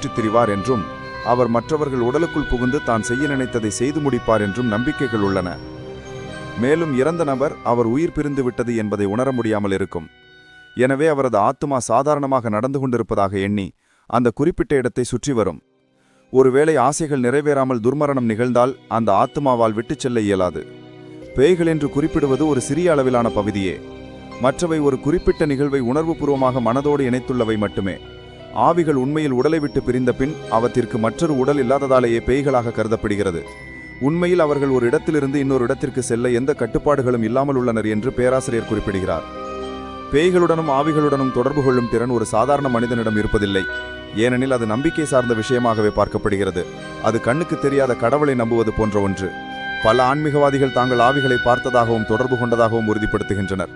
சுற்றித் திரிவார் என்றும் அவர் மற்றவர்கள் உடலுக்குள் புகுந்து தான் செய்ய நினைத்ததை செய்து முடிப்பார் என்றும் நம்பிக்கைகள் உள்ளன. மேலும் இறந்த நபர் அவர் உயிர் பிரிந்து விட்டது என்பதை உணர முடியாமல் இருக்கும். எனவே அவரது ஆத்துமா சாதாரணமாக நடந்து கொண்டிருப்பதாக எண்ணி அந்த குறிப்பிட்ட இடத்தை சுற்றி வரும். ஒருவேளை ஆசைகள் நிறைவேறாமல் துர்மரணம் நிகழ்ந்தால் அந்த ஆத்துமாவால் விட்டுச் செல்ல இயலாது. பேய்கள் என்று குறிப்பிடுவது ஒரு சிறிய அளவிலான பகுதியே. மற்றவை ஒரு குறிப்பிட்ட நிகழ்வை உணர்வுபூர்வமாக மனதோடு இணைத்துள்ளவை மட்டுமே. ஆவிகள் உண்மையில் உடலை விட்டு பிரிந்த பின் அவற்றிற்கு மற்றொரு உடல் இல்லாததாலேயே பேய்களாக கருதப்படுகிறது. உண்மையில் அவர்கள் ஒரு இடத்திலிருந்து இன்னொரு இடத்திற்கு செல்ல எந்த கட்டுப்பாடுகளும் இல்லாமல் உள்ளனர் என்று பேராசிரியர் குறிப்பிடுகிறார். பேய்களுடனும் ஆவிகளுடனும் தொடர்பு கொள்ளும் திறன் ஒரு சாதாரண மனிதனிடம் இருப்பதில்லை. ஏனெனில் அது நம்பிக்கை சார்ந்த விஷயமாகவே பார்க்கப்படுகிறது. அது கண்ணுக்கு தெரியாத கடவுளை நம்புவது போன்ற ஒன்று. பல ஆன்மீகவாதிகள் தாங்கள் ஆவிகளை பார்த்ததாகவும் தொடர்பு கொண்டதாகவும் உறுதிப்படுத்துகின்றனர்.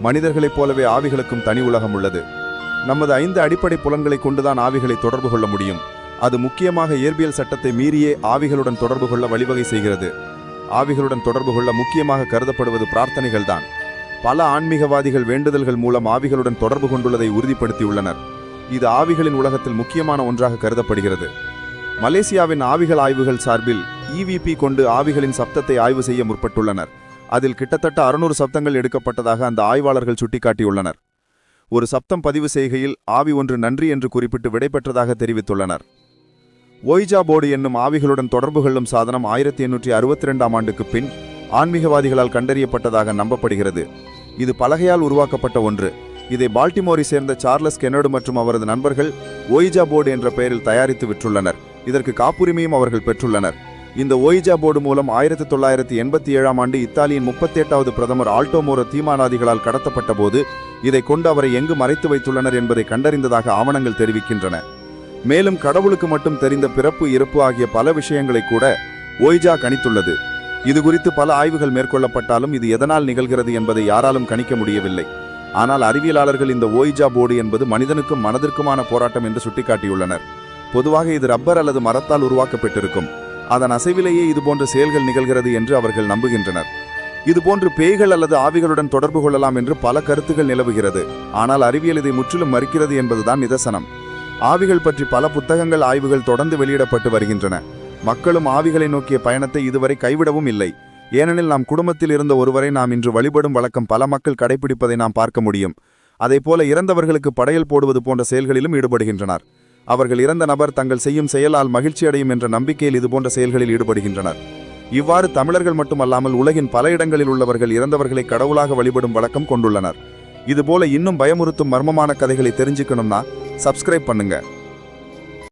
மனிதர்களைப் போலவே ஆவிகளுக்கும் தனி உலகம் உள்ளது. நமது ஐந்து அடிப்படை புலன்களை கொண்டுதான் ஆவிகளை தொடர்பு கொள்ள முடியும். அது முக்கியமாக இயற்பியல் சட்டத்தை மீறியே ஆவிகளுடன் தொடர்பு கொள்ள வழிவகை செய்கிறது. ஆவிகளுடன் தொடர்பு கொள்ள முக்கியமாக கருதப்படுவது பிரார்த்தனைகள்தான். பல ஆன்மீகவாதிகள் வேண்டுதல்கள் மூலம் ஆவிகளுடன் தொடர்பு கொண்டுள்ளதை உறுதிப்படுத்தியுள்ளனர். இது ஆவிகளின் உலகத்தில் முக்கியமான ஒன்றாக கருதப்படுகிறது. மலேசியாவின் ஆவிகள் ஆய்வுகள் சார்பில் இவிபி கொண்டு ஆவிகளின் சப்தத்தை ஆய்வு செய்ய முற்பட்டுள்ளனர். அதில் கிட்டத்தட்ட அறுநூறு சப்தங்கள் எடுக்கப்பட்டதாக அந்த ஆய்வாளர்கள் சுட்டிக்காட்டியுள்ளனர். ஒரு சப்தம் பதிவு செய்கையில் ஆவி ஒன்று நன்றி என்று குறிப்பிட்டு விடைபெற்றதாக தெரிவித்துள்ளனர். ஒய்ஜா போர்டு என்னும் ஆவிகளுடன் தொடர்பு கொள்ளும் சாதனம் ஆயிரத்தி எண்ணூற்றி அறுபத்தி ரெண்டாம் ஆண்டுக்கு பின் ஆன்மீகவாதிகளால் கண்டறியப்பட்டதாக நம்பப்படுகிறது. இது பலகையால் உருவாக்கப்பட்ட ஒன்று. இதை பால்டிமோரை சேர்ந்த சார்லஸ் கெனடு மற்றும் அவரது நண்பர்கள் ஒய்ஜா போர்டு என்ற பெயரில் தயாரித்து விற்றுள்ளனர். இதற்கு காப்புரிமையும் அவர்கள் பெற்றுள்ளனர். இந்த ஒய்ஜா போர்டு மூலம் ஆயிரத்தி தொள்ளாயிரத்தி எண்பத்தி ஏழாம் ஆண்டு இத்தாலியின் முப்பத்தி எட்டாவது பிரதமர் ஆல்டோமோரோ தீமானாதிகளால் கடத்தப்பட்ட போது இதை கொண்டு அவரை எங்கு மறைத்து வைத்துள்ளனர் என்பதை கண்டறிந்ததாக ஆவணங்கள் தெரிவிக்கின்றன. மேலும் கடவுளுக்கு மட்டும் தெரிந்த பிறப்பு இறப்பு ஆகிய பல விஷயங்களை கூட ஒய்ஜா கணித்துள்ளது. இது குறித்து பல ஆய்வுகள் மேற்கொள்ளப்பட்டாலும் இது எதனால் நிகழ்கிறது என்பதை யாராலும் கணிக்க முடியவில்லை. ஆனால் அறிவியலாளர்கள் இந்த ஓய்ஜா போர்டு என்பது மனிதனுக்கும் மனதிற்குமான போராட்டம் என்று சுட்டிக்காட்டியுள்ளனர். பொதுவாக இது ரப்பர் அல்லது மரத்தால் உருவாக்கப்பட்டிருக்கும். அதன் அசைவிலேயே இதுபோன்ற செயல்கள் நிகழ்கிறது என்று அவர்கள் நம்புகின்றனர். இதுபோன்று பேய்கள் அல்லது ஆவிகளுடன் தொடர்பு கொள்ளலாம் என்று பல கருத்துகள் நிலவுகிறது. ஆனால் அறிவியல் இதை முற்றிலும் மறுக்கிறது என்பதுதான் நிதர்சனம். ஆவிகள் பற்றி பல புத்தகங்கள் ஆய்வுகள் தொடர்ந்து வெளியிடப்பட்டு வருகின்றன. மக்களும் ஆவிகளை நோக்கிய பயணத்தை இதுவரை கைவிடவும் இல்லை. ஏனெனில் நாம் குடும்பத்தில் இருந்த ஒருவரை நாம் இன்று வழிபடும் வழக்கம் பல மக்கள் கடைபிடிப்பதை நாம் பார்க்க முடியும். அதைப்போல இறந்தவர்களுக்கு படையல் போடுவது போன்ற செயல்களிலும் ஈடுபடுகின்றனர். அவர்கள் இறந்த நபர் தங்கள் செய்யும் செயலால் மகிழ்ச்சி அடையும் என்ற நம்பிக்கையில் இதுபோன்ற செயல்களில் ஈடுபடுகின்றனர். இவ்வாறு தமிழர்கள் மட்டுமல்லாமல் உலகின் பல இடங்களில் உள்ளவர்கள் இறந்தவர்களை கடவுளாக வழிபடும் வழக்கம் கொண்டுள்ளனர். இதுபோல இன்னும் பயமுறுத்தும் மர்மமான கதைகளை தெரிஞ்சுக்கணும்னா சப்ஸ்கிரைப் பண்ணுங்க.